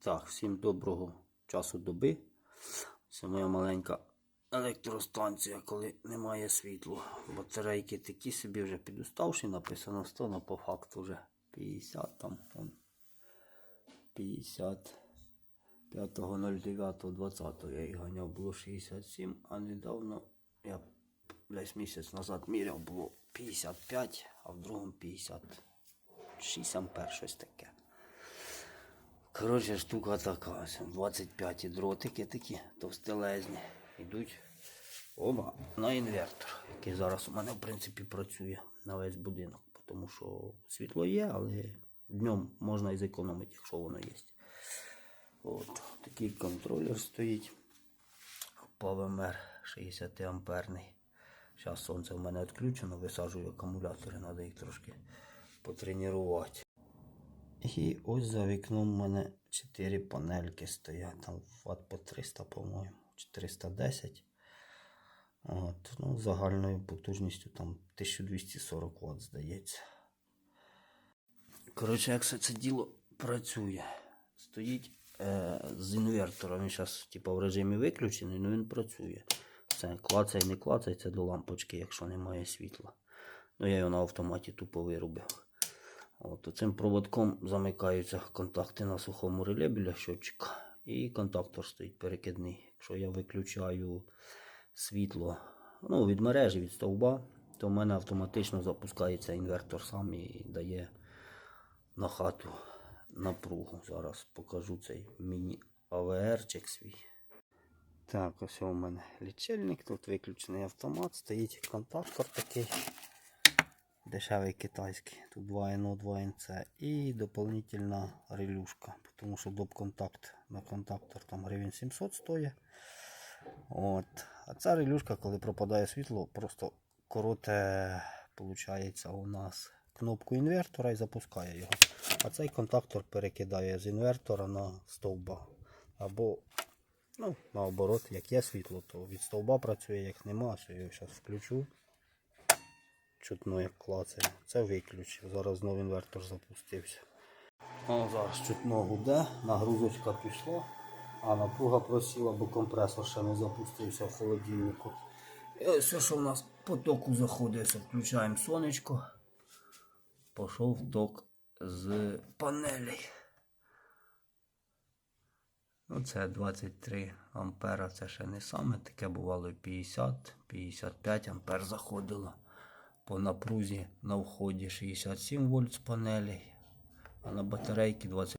Так, всім доброго часу доби. Це моя маленька електростанція, коли немає світла. Батарейки такі собі вже підуставші, написано 100, але по факту вже 50 там. Он, 50. 5.09.20 я їх ганяв, було 67, а недавно я десь місяць назад міряв, було 55, а в другому 56 ампер, щось таке. Коротше, штука така, ось, 25 дротики такі товстелезні. Йдуть оба на інвертор, який зараз у мене в принципі працює на весь будинок. Тому що світло є, але днем можна і зекономити, якщо воно є. От, такий контролер стоїть. ПВМР 60 амперний. Зараз сонце в мене відключено, висаджую акумулятори, треба їх трошки потренувати. І ось за вікном у мене 4 панельки стоять. Там ватт по 300, по-моєму, 410. От, ну, загальною потужністю там 1240 Вт, здається. Коротше, як це діло працює. Стоїть е, з інвертором. Він зараз типу, в режимі виключений, але він працює. Це клацай, не клацай, це до лампочки, якщо немає світла. Ну я його на автоматі тупо вирубив. От, цим проводком замикаються контакти на сухому реле біля щотчика. І контактор стоїть перекидний. Якщо я виключаю світло ну, від мережі, від стовба, то в мене автоматично запускається інвертор сам і дає на хату напругу. Зараз покажу цей міні-АВРчик свій. Так, ось у мене лічильник, тут виключений автомат, стоїть контактор такий дешевий китайський. Тут 2NO, 2NC і доповнительна релюшка, тому що доп-контакт на контактор там гривень 700 стоїть. От. А ця релюшка, коли пропадає світло, просто короте, виходить, у нас кнопку інвертора і запускає його. А цей контактор перекидає з інвертора на стовба. Або, ну, наоборот, як є світло, то від стовба працює, як нема, що я його зараз включу. Чутно як клацає. Це виключив. Зараз знову інвертор запустився. О, зараз чутно гуде, нагрузочка пішла, а напруга просіла, бо компресор ще не запустився в холодильнику. І ось все, що в нас по току заходить, включаємо сонечко. Пішов ток з панелей. Ну, це 23 ампера, це ще не саме. Таке бувало 50-55 ампер заходило. По напрузі на вході 67 вольт з панелі, а на батарейки 20.